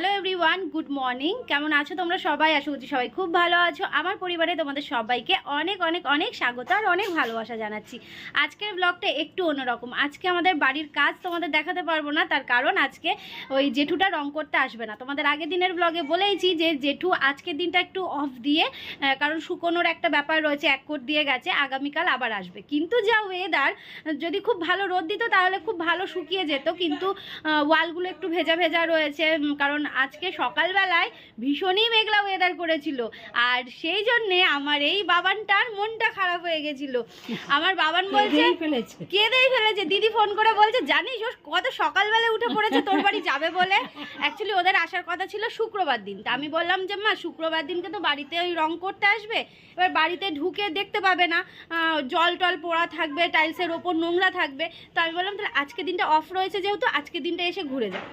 Hello everyone good morning কেমন আছো তোমরা সবাই? আশা করছি সবাই খুব ভালো আছো। আমার পরিবারে তোমাদের সবাইকে অনেক অনেক অনেক স্বাগত আর অনেক ভালোবাসা জানাচ্ছি। আজকের ব্লগটা একটু অন্যরকম। আজকে আমাদের বাড়ির কাজ তোমাদের দেখাতে পারব না, তার কারণ আজকে ওই জেঠুটা রং করতে আসবে না। তোমাদের আগের দিনের ব্লগে বলেইছি যে জেঠু আজকের দিনটা একটু অফ দিয়ে কারণ শুকোনোর একটা ব্যাপার রয়েছে, এক কোট দিয়ে গেছে, আগামীকাল আবার আসবে। কিন্তু যা ওয়েদার যদি খুব ভালো রোদ দিত তাহলে খুব ভালো শুকিয়ে যেত, কিন্তু ওয়ালগুলো একটু ভেজা ভেজা রয়েছে কারণ আজকে সকালবেলায় ভীষণই মেঘলা ওয়েদার করেছিল। আর সেই জন্যে আমার এই বাবানটার মনটা খারাপ হয়ে গেছিল। আমার বাবান বলছে কেঁদেই ফেলেছে। দিদি ফোন করে বলছে জানিস ও কত সকালবেলা উঠে পড়েছে তোর বাড়ি যাবে বলে? অ্যাকচুয়ালি ওদের আসার কথা ছিল শুক্রবার দিন। তা আমি বললাম যে মা শুক্রবার দিনকে তো বাড়িতে ওই রং করতে আসবে? এবার বাড়িতে ঢুকে দেখতে পাবে না। জল টল পোড়া থাকবে টাইলসের ওপর নোংরা থাকবে। তো আমি বললাম তাহলে আজকে দিনটা অফ রয়েছে যেহেতু আজকে দিনটা এসে ঘুরে যাও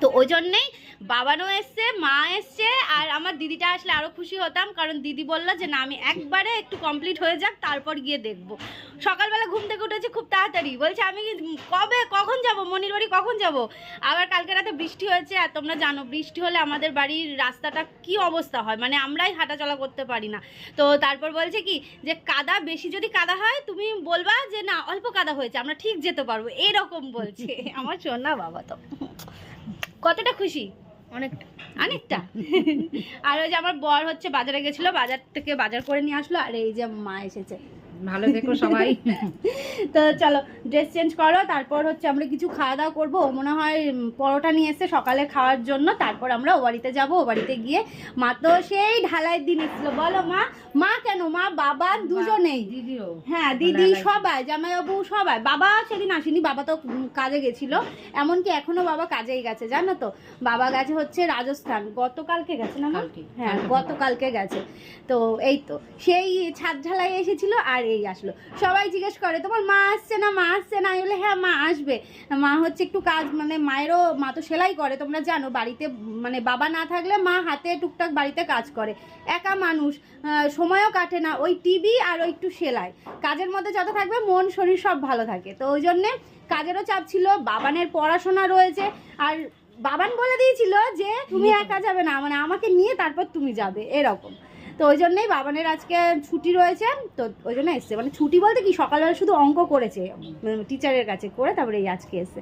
তো ওই জন্যেই বাবানও এসছে, মা এসছে, আর আমার দিদিটা আসলে আরও খুশি হতাম, কারণ দিদি বলল যে, না, আমি একবারে একটু কমপ্লিট হয়ে যাক, তারপর গিয়ে দেখব। সকালবেলা ঘুম থেকে উঠেছে খুব তাড়াতাড়ি। বলছে, আমি কবে, কখন যাব? মনির বাড়ি কখন যাব? আবার কালকে রাতে বৃষ্টি হয়েছে, আর তোমরা জানো, বৃষ্টি হলে আমাদের বাড়ির রাস্তাটা কি অবস্থা হয়? মানে আমরাই হাঁটাচলা করতে পারি না। তো তারপর বলছে কি যে, কাদা বেশি যদি কাদা হয়, তুমি বলবা যে, না, অল্প কাদা হয়েছে, আমরা ঠিক যেতে পারব। এরকম বলছে। আমার সোনা বাবা তো। কতটা খুশি? অনেকটা। অনেকটা? আর ওই যে আমার বর হচ্ছে বাজারে গেছিল বাজার থেকে বাজার করে নিয়ে আসলো আর এই যে মা এসেছে। ভালো থেকো সবাই। তো চলো ড্রেস চেঞ্জ করো তারপর হচ্ছে আমরা কিছু খাওয়া দাওয়া করব। মনে হয় পরোটা নিয়ে এসে সকালে খাওয়ার জন্য। তারপর আমরা ও বাড়িতে যাব ও বাড়িতে গিয়ে। মা তো সেই ঢালাইয়ের দিন এসেছিল। বলো মা মা কেন? মা বাবা দুজনেই। দিদিও। হ্যাঁ দিদি। সবাই জামাইবাবু সবাই। বাবা সেদিন আসেনি বাবা তো কাজে গেছিল। এমনকি এখনও বাবা কাজেই গেছে জানো তো? বাবা গেছে হচ্ছে রাজস্থান। গতকালকে গেছে না? হ্যাঁ গতকালকে গেছে। তো এই তো সেই ছাদ ঢালাই এসেছিল আর এই আসলো। সবাই জিজ্ঞেস করে তোমার মা আসছে না? মা আসছে না? আমি বলে হ্যাঁ মা আসবে। মা হচ্ছে একটু কাজ মানে মায়েরও মা তো সেলাই করে তোমরা জানো বাড়িতে মানে বাবা না থাকলে মা হাতে টুকটাক বাড়িতে কাজ করে। একা মানুষ সময়ও কাটে না ওই টিভি আর ওই একটু সেলাই। কাজের মধ্যে যত থাকবে মন শরীর সব ভালো থাকে। তো ওই জন্যে কাজেরও চাপ ছিল বাবানের পড়াশোনা রয়েছে। আর বাবান বলে দিয়েছিল যে তুমি একা যাবে না মানে আমাকে নিয়ে তারপর তুমি যাবে। এরকম। তো ওই জন্যই বাবানের আজকে ছুটি রয়েছে তো ওই জন্য এসছে। মানে ছুটি বলতে কি সকালবেলা শুধু অঙ্ক করেছে টিচারের কাছে করে তারপরে এই আজকে এসছে।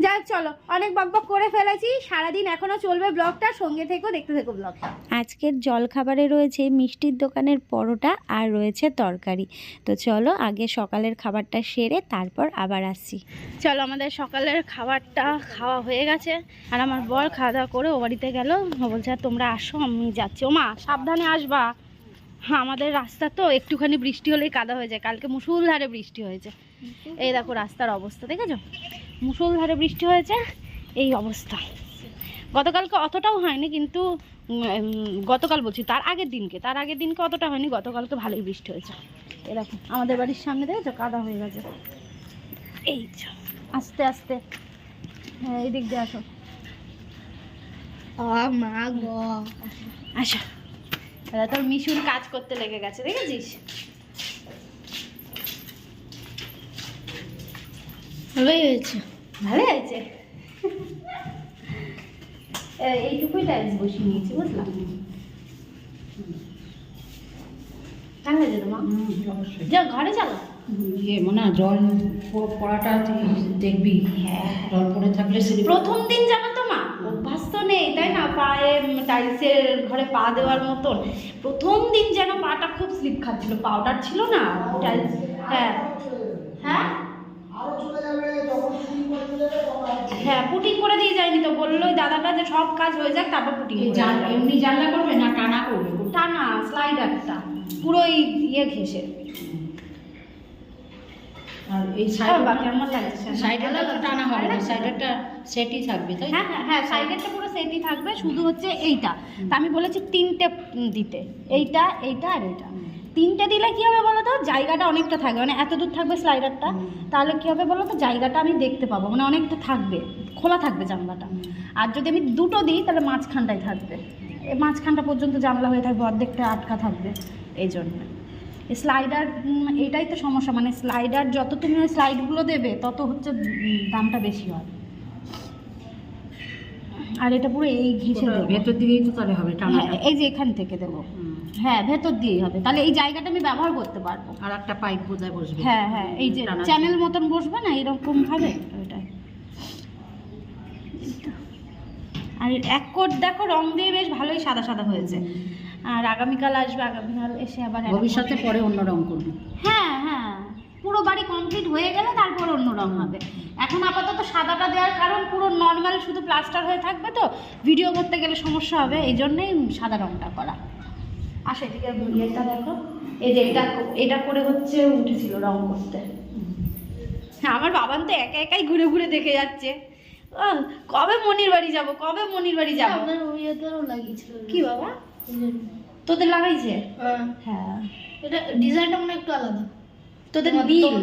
যাই হোক, চলো অনেক বকবক করে ফেলেছি সারাদিন এখনও চলবে ব্লগটা সঙ্গে থেকেও দেখতে থেকো ব্লগ আজকের জলখাবারে রয়েছে মিষ্টির দোকানের পরোটা আর রয়েছে তরকারি। তো চলো আগে সকালের খাবারটা সেরে তারপর আবার আসছি। চলো আমাদের সকালের খাবারটা খাওয়া হয়ে গেছে আর আমার বর খাওয়া দাওয়া করে ও বাড়িতে গেল। ও বলছে "আর তোমরা আসো আমি যাচ্ছি। ও মা সাবধানে আসবা। আমাদের রাস্তা তো একটুখানি বৃষ্টি হলেই কাদা হয়ে যায়। কালকে মুসুলধারে বৃষ্টি হয়েছে। এই দেখো রাস্তার অবস্থা দেখেছ? মুসুলধারে বৃষ্টি হয়েছে এই অবস্থা। গতকালকে অতটাও হয়নি কিন্তু গতকাল বলছি তার আগের দিনকে তার আগের দিনকে অতটা হয়নি গতকালকে ভালোই বৃষ্টি হয়েছে। এরকম আমাদের বাড়ির সামনে দেখেছ? কাদা হয়ে গেছে। এই আস্তে আস্তে। হ্যাঁ এই দিক দিয়ে আসো। মা গো। আসো। দাদা তোর মিশুন কাজ করতে লেগে গেছে দেখেছিস? ভালোই হয়েছে। ভালো হয়েছে? এইটুকুই টাইলস বসিয়ে নিয়েছি বুঝলাম? ঘরে চালা। ইয়ে মনে জল পড়াটা দেখবি। জল পড়ে থাকলে প্রথম দিন জানো নেই তাই না পায়ে টাইলসের ঘরে পা দেওয়ার মতন। প্রথম দিন যেন পাটা খুব স্লিপ খাচ্ছিল পাউডার ছিল না টাইলস হ্যাঁ। হ্যাঁ? হ্যাঁ পুটিং করে দিয়ে যায়নি তো বলল দাদাটা যে সব কাজ হয়ে যাক তারপর পুটিং এমনি জানলা করবে না টানা করবে? টানা স্লাইডারটা পুরো ইয়ে ঘেসে আর এই আর সাইড বাকি আমার লাগছে সাইডেরটা তো টানা হবে না সাইডেরটা সেটই থাকবে তাই হ্যাঁ হ্যাঁ হ্যাঁ সাইডেরটা পুরো সেটই থাকবে শুধু হচ্ছে এইটা। তা আমি বলেছি তিনটে দিতে এইটা এইটা আর এইটা। তিনটে দিলে কি হবে বলো তো? জায়গাটা অনেকটা থাকবে মানে এত দূর থাকবে স্লাইডারটা তাহলে কি হবে বলো তো? জায়গাটা আমি দেখতে পাবো মানে অনেকটা থাকবে খোলা থাকবে জানলাটা। আর যদি আমি দুটো দিই তাহলে মাঝখানটাই থাকবে। মাঝখানটা পর্যন্ত জানলা হয়ে থাকবে অর্ধেকটা আটকা থাকবে এই জন্য। স্লাইডার এটাই তো সমস্যা। মানে স্লাইডার যত তুমি ওই স্লাইডগুলো দেবে তত হচ্ছে দামটা বেশি হয়। আর এটা পুরো এই দেবো। ভেতর দিয়েই তো তাহলে হবে হ্যাঁ এই যে এখান থেকে দেবো। হ্যাঁ ভেতর দিয়েই হবে। তাহলে এই জায়গাটা আমি ব্যবহার করতে পারব। আর একটা পাইপ বোধহয় বসবে। হ্যাঁ হ্যাঁ এই যে চ্যানেল মতন বসবে না এরকম ভাবে? ওইটাই। আর এক কোট দেখো রং দিয়ে বেশ ভালোই সাদা সাদা হয়েছে। আর আগামীকাল আসবে আগামীকাল এসে আবার ভবিষ্যতে পরে অন্য রং করবে। হ্যাঁ হ্যাঁ। পুরো বাড়ি কমপ্লিট হয়ে গেলে তারপর অন্য রং হবে। এখন আপাতত সাদাটা দেওয়ার কারণ পুরো নর্মাল শুধু প্লাস্টার হয়ে থাকবে তো। ভিডিও করতে গেলে সমস্যা হবে এই জন্যই সাদা রংটা করা। আসো এদিকে এটা দেখো। এই যে এটা এটা করে হচ্ছে উঠেছিল রং করতে। হ্যাঁ আমার বাবান তো একা একাই ঘুরে ঘুরে দেখে যাচ্ছে। কবে মনির বাড়ি যাব কবে মনির বাড়ি যাব? কি বাবা? তোদের লাগাইছে? হ্যাঁ। হ্যাঁ। এটা ডিজাইনটা মনে একটু আলাদা। তোদের নীল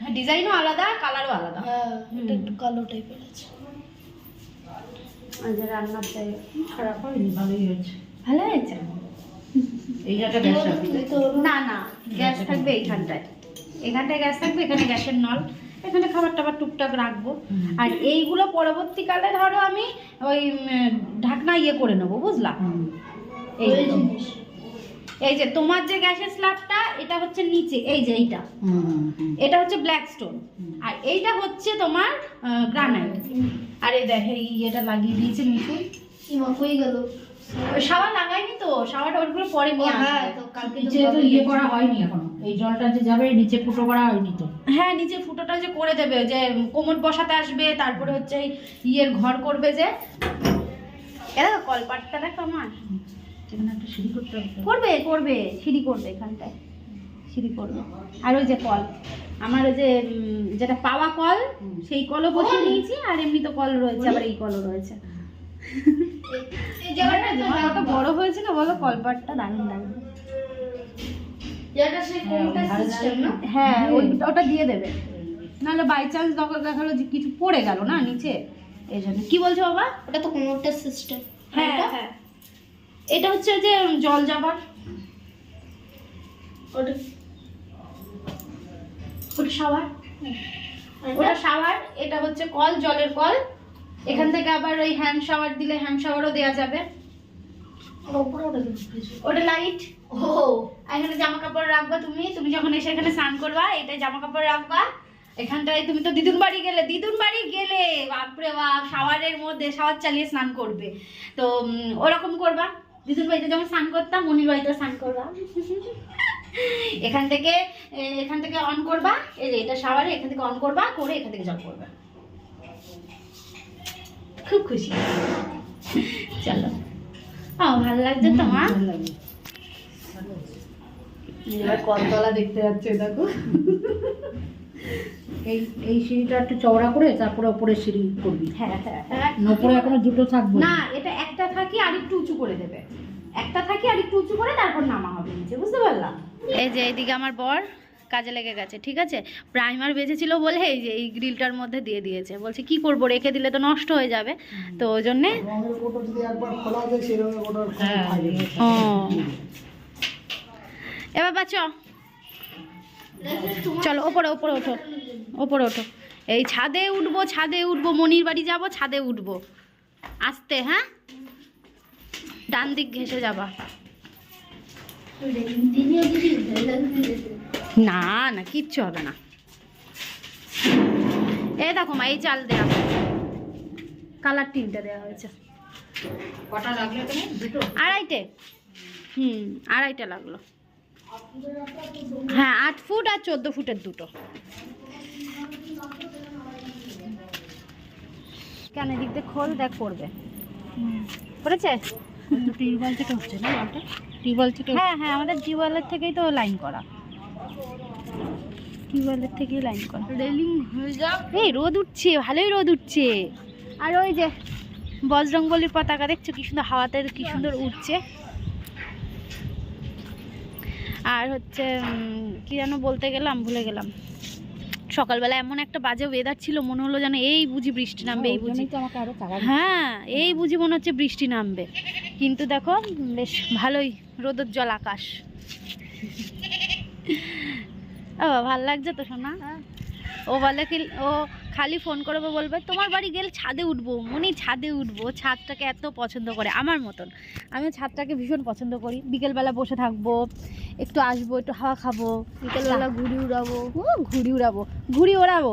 হ্যাঁ ডিজাইনও আলাদা কালারও আলাদা। হ্যাঁ এটা একটু কালো টাইপের আছে। যে রান্নার জায়গা খারাপ হয়নি ভালোই হয়েছে। ভালো হয়েছে? এই জায়গাটা না না গ্যাস থাকবে এইখানটায়। এখানটায় গ্যাস থাকবে এখানে গ্যাসের নল। এখানে খাবার টাবার টুকটাক রাখব। আর এইগুলো পরবর্তীকালে ধরো আমি ওই ঢাকনা ইয়ে করে নেব বুঝলা? হুম। এই এই যে তোমার যে গ্যাসের স্ল্যাবটা এটা হচ্ছে নিচে এই যে এইটা। এটা হচ্ছে ব্ল্যাক স্টোন আর এইটা হচ্ছে তোমার গ্রানাইট আর এই দেখ এই এটা লাগিয়ে দিয়েছে ইমা হয়ে গেল। ওই শাওয়ার লাগাইনি তো? শাওয়ারটা ওইগুলো পরে নিয়ে হ্যাঁ তো কালকে তো ইয়ে করা হয়নি এখনও। এই জলটা যে যাবে নিচে ফুটো করা হয়নি তো। হ্যাঁ নিচে ফুটোটা যে করে দেবে যে কোমর বসাতে আসবে তারপরে হচ্ছে এই ইয়ের ঘর করবে যে। এটা কলপাটটা দেখো আমার। সেখানে একটা সিঁড়ি করতে হবে করবে করবে সিঁড়ি করবে এখানটায় সিঁড়ি করবে। আর ওই যে কল আমার ওই যে যেটা পাওয়া কল সেই কলও বসিয়ে নিয়েছি আর এমনি তো কল রয়েছে আবার এই কলও রয়েছে। এই জায়গাটা তো আমার কত বড় হয়েছে না বলো কলপাটটা দারুণ জায়গাটা হ্যাঁ, হ্যাঁ ওটা দিয়ে দেবে। নাহলে বাই চান্স দেখাল যে কিছু পড়ে গেল না নিচে। এই জন্য। কি বলছো বাবা? ওটা তো কোনটা সিস্টেম হ্যাঁ হ্যাঁ। এটা হচ্ছে যে জল যাবার। ওটা এটা হচ্ছে কল জলের কল। এখান থেকে আবার ওই হ্যান্ড শাওয়ার দিলে হ্যান্ড শাওয়ারও দেওয়া যাবে। ওটা লাইট। ও। এখানে জামা কাপড় রাখবা তুমি। তুমি যখন এসে এখানে স্নান করবা জামা কাপড় রাখবা। এখানটায় তুমি তো দিদুন বাড়ি গেলে দিদুন বাড়ি গেলে বাপরে বাপ শাওয়ারের মধ্যে শাওয়ার চালিয়ে স্নান করবে। তো ওরকম করবা। দিদুন বাড়িতে যেমন স্নান করতাম, মনির বাড়িতে স্নান করবা এখান থেকে এখান থেকে অন করবা, এই যে এটা শাওয়ারে এখান থেকে অন করবা, করে এখান থেকে জল করবা খুব খুশি। চলো। ও, ভালো লাগছে তোমার। এবার কলতলা দেখতে যাচ্ছে, দেখো। এই এই সিঁড়িটা একটু চওড়া করে তারপরে ওপরে সিঁড়ি করবি। হ্যাঁ হ্যাঁ হ্যাঁ ওপরে এখনও দুটো থাকবে না। এটা একটা থাকি আর একটু উঁচু করে দেবে। একটা থাকি আর একটু উঁচু করে তারপর নামা হবে নিচে বুঝতে পারলাম? এই যে এইদিকে আমার বর কাজে লেগে গেছে ঠিক আছে? প্রাইমার বেঁচেছিল বলে এই যে এই গ্রিলটার মধ্যে দিয়ে দিয়েছে। বলছে কি করব রেখে দিলে তো নষ্ট হয়ে যাবে। তো ওই জন্যে হ্যাঁ। ও। এবার বাচ্চ চলো ওপরে ওপরে ওঠো ওপরে ওঠো। এই ছাদে উঠবো ছাদে উঠবো মনির বাড়ি যাব ছাদে উঠবো। আসতে হ্যাঁ? ডান দিক ঘেসে যাবা। না না কিচ্ছু হবে না। এই দেখো মা এই চাল দেওয়া কালার তিনটে দেওয়া হয়েছে। কটা লাগলে এখানে? আড়াইটে। হুম আড়াইটা লাগল। হ্যাঁ আট ফুট আর চোদ্দ ফুটের দুটো। কেন এদিক দিয়ে খোল দেখ করবে। পড়েছে টিউবওয়েল থেকে হচ্ছে না জলটা টিউবওয়েল থেকে হ্যাঁ হ্যাঁ আমাদের টিউবওয়েলের থেকেই তো লাইন করা। টিউবওয়েলের থেকেই লাইন করা। রেলিং হয়ে যাক। এই রোদ উঠছে ভালোই রোদ উঠছে। আর ওই যে বজরংবলির পতাকা দেখছ কি সুন্দর হাওয়াতে কি সুন্দর উঠছে? আর হচ্ছে কি যেন বলতে গেলাম ভুলে গেলাম। সকালবেলা এমন একটা বাজে ওয়েদার ছিল মনে হলো যেন এই বুঝি বৃষ্টি নামবে এই বুঝি। হ্যাঁ এই বুঝি মনে হচ্ছে বৃষ্টি নামবে। কিন্তু দেখো বেশ ভালোই রোদোজ্জ্বল জল আকাশ। ও ভালো লাগছে তো শোনা ও বলে কি ও খালি ফোন করবে বলবে তোমার বাড়ি গেলে ছাদে উঠবো। মনি ছাদে উঠবো ছাদটাকে এত পছন্দ করে আমার মতন। আমি ছাদটাকে ভীষণ পছন্দ করি। বিকেলবেলা বসে থাকব একটু আসব একটু হাওয়া খাব বিকেলবেলা ঘুড়ি উড়াবো ঘুড়ি উড়াবো ঘুড়ি ওড়াবো।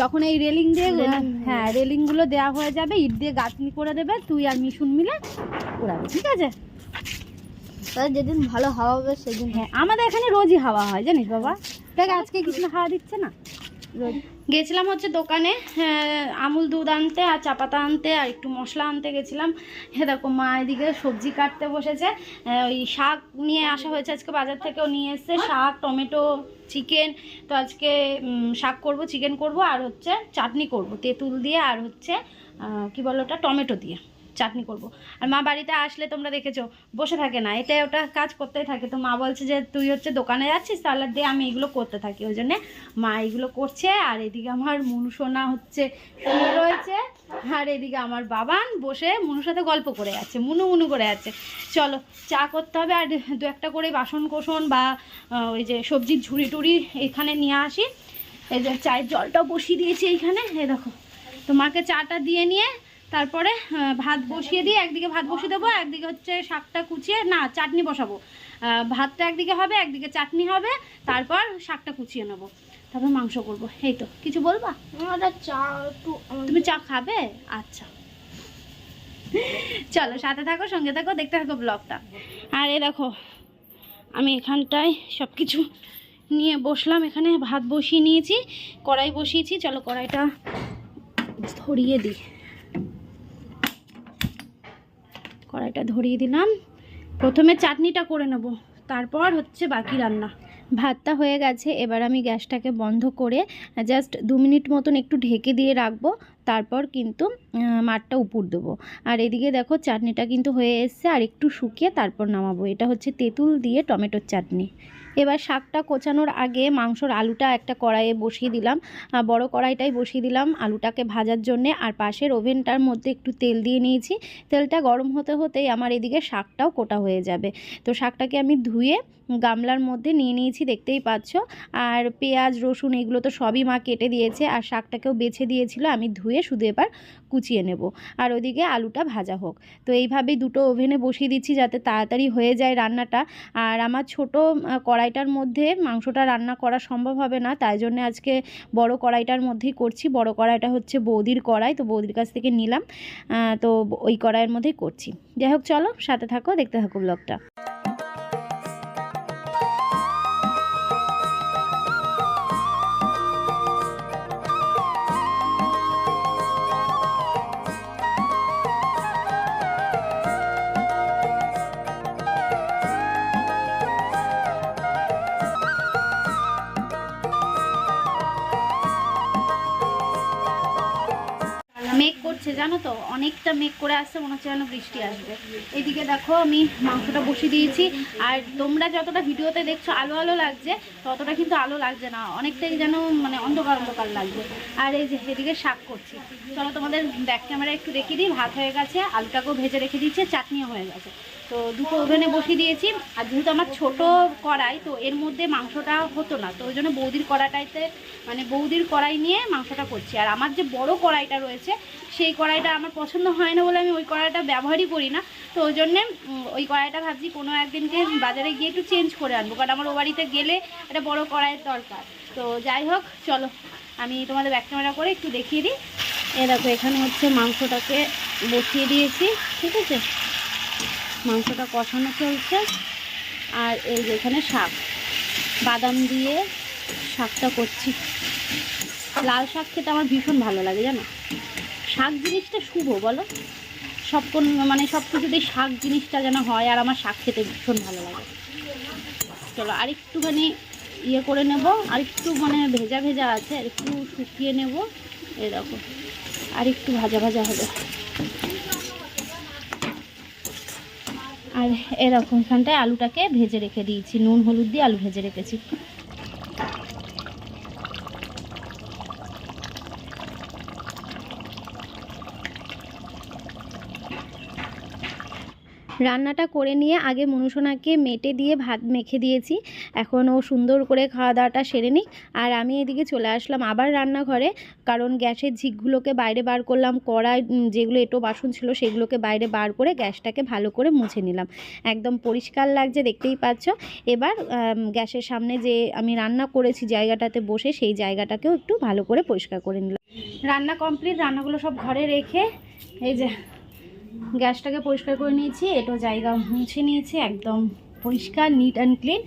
যখন এই রেলিং দিয়ে হ্যাঁ রেলিংগুলো দেওয়া হয়ে যাবে ইট দিয়ে গাঁথনি করে দেবে তুই আর মিশুন মিলে উড়াবে ঠিক আছে? তাহলে যেদিন ভালো হাওয়া হবে সেদিন হ্যাঁ আমাদের এখানে রোজই হাওয়া হয় জানিস বাবা? দেখ আজকে কিছু হাওয়া দিচ্ছে না। রোজ। গেছিলাম হচ্ছে দোকানে হ্যাঁ, আমুল দুধ আনতে আর চা পাতা আনতে আর একটু মশলা আনতে গেছিলাম। হ্যাঁ দেখো মা এদিকে সবজি কাটতে বসেছে। হ্যাঁ, ওই শাক নিয়ে আসা হয়েছে আজকে বাজার থেকেও নিয়ে এসছে শাক টমেটো চিকেন। তো আজকে শাক করব চিকেন করব আর হচ্ছে চাটনি করব তেঁতুল দিয়ে আর হচ্ছে কি বলো ওটা টমেটো দিয়ে। চাটনি করব। আর মা বাড়িতে আসলে তোমরা দেখেছ, বসে থাকে না। এটা ওটা কাজ করতেই থাকে। তো মা বলছে যে, তুই হচ্ছে দোকানে যাচ্ছিস তাহলে দিয়ে আমি এগুলো করতে থাকি। ওই জন্যে মা এগুলো করছে, আর এদিকে আমার মনুসোনা হচ্ছে রয়েছে। আর এদিকে আমার বাবান বসে মনুর সাথে গল্প করে যাচ্ছে, মুনু মুনু করে যাচ্ছে। চলো, চা করতে হবে, আর দু একটা করে বাসন কোসন বা ওই যে সবজির ঝুড়ি টুড়ি এখানে নিয়ে আসি। এই যে চায়ের জলটাও বসিয়ে দিয়েছি এইখানে। এই দেখো, তো মাকে চাটা দিয়ে নিয়ে তারপরে ভাত বসিয়ে দিয়ে একদিকে ভাত বসিয়ে দেবো একদিকে হচ্ছে শাকটা কুচিয়ে না চাটনি বসাবো। ভাতটা একদিকে হবে একদিকে চাটনি হবে তারপর শাকটা কুচিয়ে নেব। তারপর মাংস করব। এই তো কিছু বলবা? চা একটু তুমি চা খাবে? আচ্ছা। চলো সাথে থাকো সঙ্গে থাকো দেখতে থাকো ব্লগটা। আর এই দেখো আমি এখানটায় সব কিছু নিয়ে বসলাম। এখানে ভাত বসিয়ে নিয়েছি কড়াই বসিয়েছি। চলো কড়াইটা ধরিয়ে দিই। কড়াইটা ধরিয়ে দিলাম। প্রথমে চাটনিটা করে নেব, তারপর হচ্ছে বাকি রান্না। ভাতটা হয়ে গেছে, এবার আমি গ্যাসটাকে বন্ধ করে জাস্ট দু মিনিট মতন একটু ঢেকে দিয়ে রাখব, তারপর কিন্তু মাঠটা উপর দেবো। আর এদিকে দেখো চাটনিটা কিন্তু হয়ে এসছে, আর একটু শুকিয়ে তারপর নামাবো। এটা হচ্ছে তেঁতুল দিয়ে টমেটোর চাটনি। এবার শাকটা কোচানোর আগে মাংসর আলুটা একটা কড়াইয়ে বসিয়ে দিলাম। বড় কড়াইটাই বসিয়ে দিলাম আলুটাকে ভাজার জন্যে। আর পাশের ওভেনটার মধ্যে একটু তেল দিয়ে নিয়েছি। তেলটা গরম হতে হতেই আমার এদিকে শাকটাও কোটা হয়ে যাবে। তো শাকটাকে আমি ধুয়ে গামলার মধ্যে নিয়ে নিয়েছি দেখতেই পাচ্ছ। আর পেঁয়াজ রসুন এগুলো তো সবই মা কেটে দিয়েছে। আর শাকটাকেও বেছে দিয়েছিল আমি ধুয়ে শুধু এবার কুচিয়ে নেব। আর ওদিকে আলুটা ভাজা হোক। তো এইভাবেই দুটো ওভেনে বসিয়ে দিচ্ছি যাতে তাড়াতাড়ি হয়ে যায় রান্নাটা। আর আমার ছোট আহ, কড়াইটার মধ্যে মাংসটা রান্না করা সম্ভব হবে না, তাই জন্য আজকে বড় কড়াইটার মধ্যেই করছি। বড় কড়াইটা হচ্ছে বৌদির কড়াই, তো বৌদির কাছ থেকে নিলাম। তো ওই কড়াইয়ের মধ্যেই করছি। যাই হোক, চলো সাথে থাকো, দেখতে থাকো ব্লগটা। তো অনেকটা মেঘ করে আসছে, মনে হচ্ছে যেন বৃষ্টি আসবে। এদিকে দেখো, আমি মাংসটা বসিয়ে দিয়েছি। আর তোমরা যতটা ভিডিওতে দেখছ, আলো আলো লাগছে, ততটা কিন্তু আলো লাগছে না। অনেকটাই যেন মানে অন্ধকার অন্ধকার লাগবে আর এই যে এদিকে শাক করছি। চলো তোমাদের ব্যাক ক্যামেরা একটু দেখিয়ে দিই, ভাত হয়ে গেছে, আলুটাকেও ভেজে রেখে দিচ্ছে চাটনিও হয়ে গেছে। তো দুটো ওভেনে বসিয়ে দিয়েছি। আর যেহেতু আমার ছোট কড়াই, তো এর মধ্যে মাংসটা হতো না। তো ওই জন্য বৌদির কড়াইটাইতে মানে বৌদির কড়াই নিয়ে মাংসটা করছি। আর আমার যে বড় কড়াইটা রয়েছে, সেই কড়াইটা আমার পছন্দ হয় না বলে আমি ওই কড়াইটা ব্যবহারই করি না। তো ওই জন্যে ওই কড়াইটা ভাবছি কোনো একদিনকে বাজারে গিয়ে একটু চেঞ্জ করে আনব, কারণ আমার ও বাড়িতে গেলে একটা বড় কড়াইয়ের দরকার। তো যাই হোক, চলো, আমি তোমাদের ব্যাক ক্যামেরা করে একটু দেখিয়ে দিই। এ দেখো, এখানে হচ্ছে মাংসটাকে বসিয়ে দিয়েছি, ঠিক আছে? মাংসটা কষানো চলছে। আর এই যে এখানে শাক। বাদাম দিয়ে শাকটা করছি। লাল শাক খেতে আমার ভীষণ ভালো লাগে, জানো? শাক জিনিসটা শুভ, বলো? সব কোন মানে সব কিছুতেই শাক জিনিসটা যেন হয়, আর আমার শাক খেতে ভীষণ ভালো লাগে। চলো আর একটুখানি ইয়ে করে নেব। আর একটু মানে ভেজা ভেজা আছে আর একটু শুকিয়ে নেব। এরকম আর একটু ভাজা ভাজা হবে। আর এরকম এখানটায় আলুটাকে ভেজে রেখে দিয়েছি। নুন হলুদ দিয়ে আলু ভেজে রেখেছি। রান্নাটা করে নিয়ে আগে মনুসোনাকে মেটে দিয়ে ভাত মেখে দিয়েছি। এখন ও সুন্দর করে খাওয়া দাওয়াটা সেরে নিক। আর আমি এদিকে চলে আসলাম আবার রান্নাঘরে। কারণ গ্যাসের ঝিকগুলোকে বাইরে বার করলাম, কড়াই যেগুলো এটো বাসন ছিল সেগুলোকে বাইরে বার করে গ্যাসটাকে ভালো করে মুছে নিলাম। একদম পরিষ্কার লাগছে, দেখতেই পাচ্ছ। এবার গ্যাসের সামনে যে আমি রান্না করেছি জায়গাটাতে বসে সেই জায়গাটাকেও একটু ভালো করে পরিষ্কার করে নিলাম। রান্না কমপ্লিট, রান্নাগুলো সব ঘরে রেখে, এই যে গ্যাসটাকে পরিষ্কার করে নিয়েছি, এটো জায়গা মুছে নিয়েছি, একদম পরিষ্কার নিট অ্যান্ড ক্লিন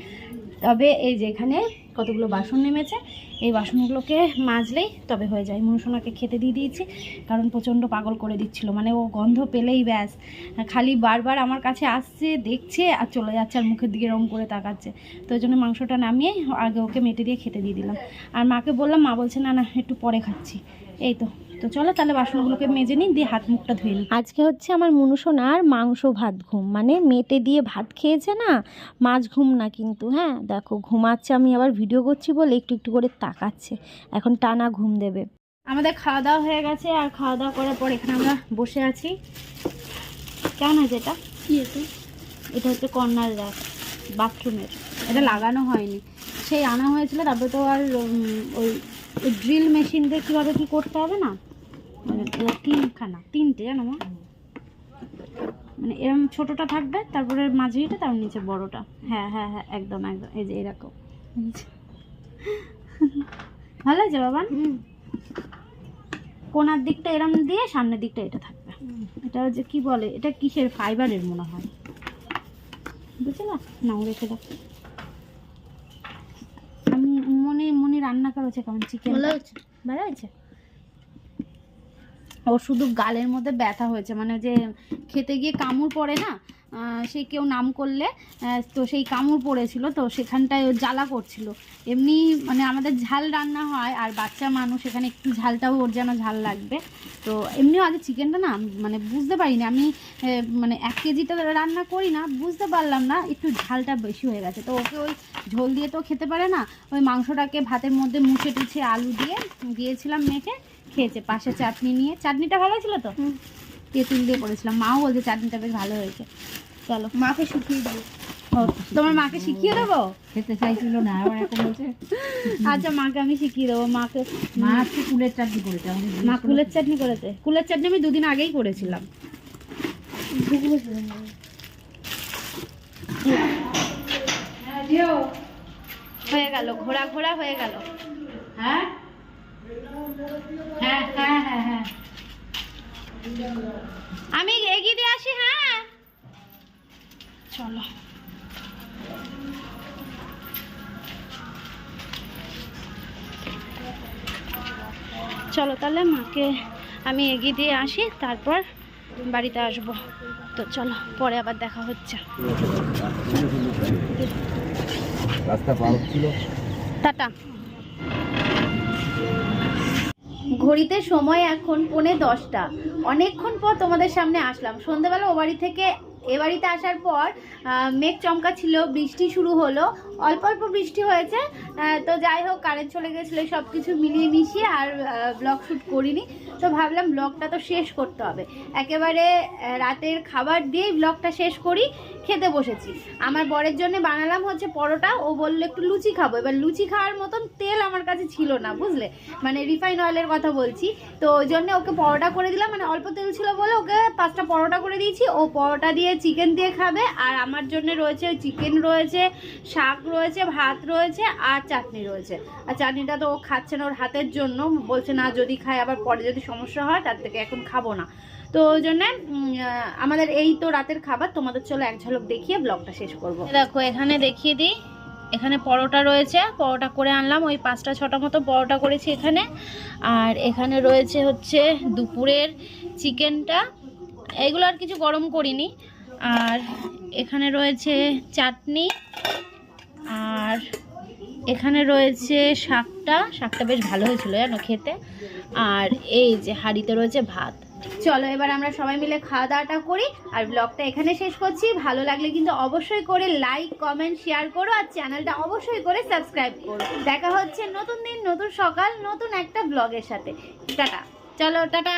তবে এই যেখানে কতগুলো বাসন নেমেছে, এই বাসনগুলোকে মাজলেই তবে হয়ে যায়। মনুষোনাকে খেতে দিয়ে দিয়েছি, কারণ প্রচণ্ড পাগল করে দিচ্ছিল। মানে ও গন্ধ পেলেই ব্যাস। খালি বারবার আমার কাছে আসছে, দেখছে, আর চলে যাচ্ছে, আর মুখের দিকে রং করে তাকাচ্ছে। তো ওই জন্য মাংসটা নামিয়ে আগে ওকে মেটে দিয়ে খেতে দিয়ে দিলাম। আর মাকে বললাম, মা বলছে, না না, একটু পরে খাচ্ছি। এই তো। তো চলো তাহলে বাসনগুলোকে মেজে নিই দিয়ে হাত মুখটা ধুয়ে নিই। আজকে হচ্ছে আমার মনুষোনার মাংস ভাত ঘুম মানে মেটে দিয়ে ভাত খেয়েছে না মাছ ঘুম না কিন্তু হ্যাঁ? দেখো ঘুমাচ্ছে আমি আবার ভিডিও করছি বলে একটু একটু করে তাকাচ্ছে এখন টানা ঘুম দেবে। আমাদের খাওয়া দাওয়া হয়ে গেছে আর খাওয়া দাওয়া করার পর এখানে আমরা বসে আছি। কেমন হয়েছে এটা? কি এটা? এটা হচ্ছে কর্নার র্যাক বাথরুমের এটা লাগানো হয়নি। সেই আনা হয়েছিল তারপরে তো আর ওই ড্রিল মেশিন দিয়ে কীভাবে কী করতে হবে না? মানে তিনখানা তিনটে জানো মা? মানে এরকম ছোটোটা থাকবে তারপরে মাঝারিটা তার নিচে বড়টা। হ্যাঁ হ্যাঁ হ্যাঁ একদম একদম এই যে এরকম। ভালো আছে বাবা কোনার দিকটা এরম দিয়ে সামনের দিকটা এটা থাকবে। এটা হচ্ছে কি বলে? এটা কিসের ফাইবারের মনে হয়? বুঝলা? না ও রেখে দাও। আমি মনে মনে রান্না করেছে কেমন চিকেন ভালো হয়েছে। ভালো হয়েছে? ওর শুধু গালের মধ্যে ব্যথা হয়েছে। মানে যে খেতে গিয়ে কামড় পড়ে না সে কেউ নাম করলে তো সেই কামড় পড়েছিল, তো সেখানটায় ও জ্বালা করছিল। এমনি মানে আমাদের ঝাল রান্না হয়, আর বাচ্চা মানুষ, এখানে একটু ঝালটাও ওর যেন ঝাল লাগবে। তো এমনিও আগে চিকেনটা না মানে বুঝতে পারিনি আমি মানে এক কেজিটা রান্না করি না, বুঝতে পারলাম না, একটু ঝালটা বেশি হয়ে গেছে। তো ওকে ওই ঝোল দিয়ে তো খেতে পারে না, ওই মাংসটাকে ভাতের মধ্যে মুছে টুছে আলু দিয়ে দিয়েছিলাম মেখে খেয়েছে পাশে চাটনি নিয়ে। চাটনিটা ভালো ছিল তো? তেঁতুল দিয়ে করেছিলাম। মাও বলছে চাটনিটা বেশ ভালো হয়েছে। চলো। মাকে শিখিয়ে ও তোমার মাকে শিখিয়ে দেবো? খেতে চাইছিল না আবার এখন বলছে। আচ্ছা মাকে আমি শিখিয়ে দেবো। মাকে মা আজকে কুলের চাটনি করেছে মা কুলের চাটনি করেছে। কুলের চাটনি আমি দুদিন আগেই করেছিলাম। হয়ে গেল ঘোরা ঘোরা হয়ে গেল। হ্যাঁ? হ্যাঁ হ্যাঁ হ্যাঁ হ্যাঁ। আমি এগিয়ে দিয়ে আসি হ্যাঁ। চলো। চলো তাহলে মাকে আমি এগিয়ে দিয়ে আসি তারপর বাড়িতে আসব। তো চলো পরে আবার দেখা হচ্ছে। টাটা। ঘড়িতে সময় এখন পৌনে দশটা। অনেকক্ষণ পর তোমাদের সামনে আসলাম। সন্ধ্যেবেলা ও বাড়ি থেকে এ বাড়িতে আসার পর মেঘ চমকা ছিল বৃষ্টি শুরু হলো। অল্প অল্প বৃষ্টি হয়েছে তো যাই হোক কারেন্ট চলে গেছিল সব কিছু মিলিয়ে মিশিয়ে আর ব্লগ শ্যুট করিনি। তো ভাবলাম ব্লগটা তো শেষ করতে হবে। একেবারে রাতের খাবার দিয়েই ব্লগটা শেষ করি, খেতে বসেছি। আমার বরের জন্য বানালাম হচ্ছে পরোটা, ও বলল একটু লুচি খাব। এবার লুচি খাওয়ার মতন তেল আমার কাছে ছিল না, বুঝলে? মানে রিফাইন অয়েলের কথা বলছি। তো ওই জন্য ওকে পরোটা করে দিলাম মানে অল্প তেল ছিল বলে ওকে পাঁচটা পরোটা করে দিয়েছি। ও পরোটা দিয়ে চিকেন দিয়ে খাবে, আর আমার জন্য রয়েছে চিকেন রয়েছে, শাক রয়েছে, ভাত রয়েছে, আর চাটনি রয়েছে। আর চাটনিটা তো ও খাচ্ছে না ওর হাতের জন্য, বলছে না যদি খায়, আবার পরে যদি সমস্যা হয়, তার থেকে এখন খাব না। তো ওই জন্য আমাদের এই তো রাতের খাবার, তোমাদের চলো এক ঝলক দেখিয়ে ব্লগটা শেষ করব। দেখো, এখানে দেখিয়ে দিই। এখানে পরোটা রয়েছে, পরোটা করে আনলাম। ওই পাঁচটা, ছটা মতো পরোটা করেছি এখানে। আর এখানে রয়েছে হচ্ছে দুপুরের চিকেনটা। এগুলো আর কিছু গরম করিনি। আর এখানে রয়েছে চাটনি। আর এখানে রয়েছে শাকটা শাকটা বেশ ভালো হয়েছিল জানো খেতে। আর এই যে হাঁড়িতে রয়েছে ভাত। চলো এবার আমরা সবাই মিলে খাওয়া দাওয়াটা করি। আর ব্লগটা এখানে শেষ করছি। ভালো লাগলে কিন্তু অবশ্যই করে লাইক কমেন্ট শেয়ার করো। আর চ্যানেলটা অবশ্যই করে সাবস্ক্রাইব করো। দেখা হচ্ছে নতুন দিন, নতুন সকাল, নতুন একটা ব্লগের সাথে। টাটা। চলো, টাটা।